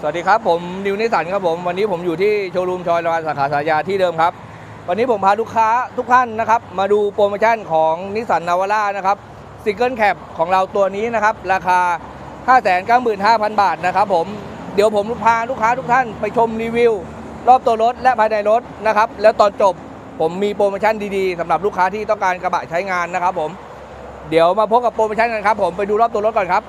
สวัสดีครับ ผมนิวนิสันครับผมวันนี้ผมอยู่ที่โชว์รูมชอยรานสาขาสายาที่เดิมครับ วันนี้ผมพาลูกค้าทุกท่านนะครับ มาดูโปรโมชั่นของนิสสันนาวาร่านะครับซิงเกิลแคปของเราตัวนี้นะครับ ราคา 595,000 บาทนะครับผมเดี๋ยวผมพาลูกค้าทุกท่านไปชมรีวิว รอบตัวรถและภายในรถนะครับ แล้วตอนจบผมมีโปรโมชั่นดีๆสำหรับลูกค้าที่ต้องการกระบะใช้งานนะครับผมเดี๋ยวมาพบกับโปรโมชั่นกันครับผมไปดูรอบตัวรถก่อนครับ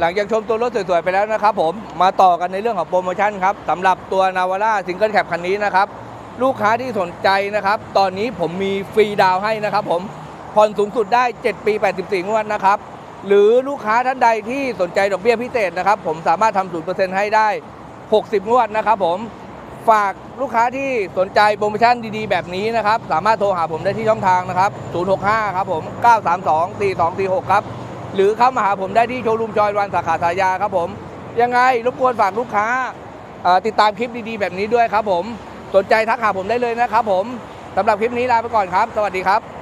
หลังจากชมตัวรถสวยๆไปแล้วนะครับผมมาต่อกันในเรื่องของโปรโมชั่นครับสำหรับตัวนาวาร่าซิงเกิลแคปคันนี้นะครับ ลูกค้าที่สนใจนะครับ ตอนนี้ผมมีฟรีดาวให้นะครับผมผ่อนสูงสุดได้ 7 ปี 84 งวดนะครับ หรือลูกค้าท่านใดที่สนใจดอกเบี้ยพิเศษนะครับ ผมสามารถทำศูนย์เปอร์เซ็นต์ให้ได้ 60 งวดนะครับผมฝากลูกค้าที่สนใจโปรโมชั่นดีๆ แบบนี้นะครับ สามารถโทรหาผมได้ที่ช่องทางนะครับ 065 ครับผม 932 4246 ครับ หรือเข้ามาหาผมได้ที่โชว์รูมจอยวันสาขาสายาครับผม ยังไงรบกวนฝากลูกค้าติดตามคลิปดีๆ แบบนี้ด้วยครับผม สนใจทักหาผมได้เลยนะครับผมสำหรับคลิปนี้ลาไปก่อนครับ สวัสดีครับ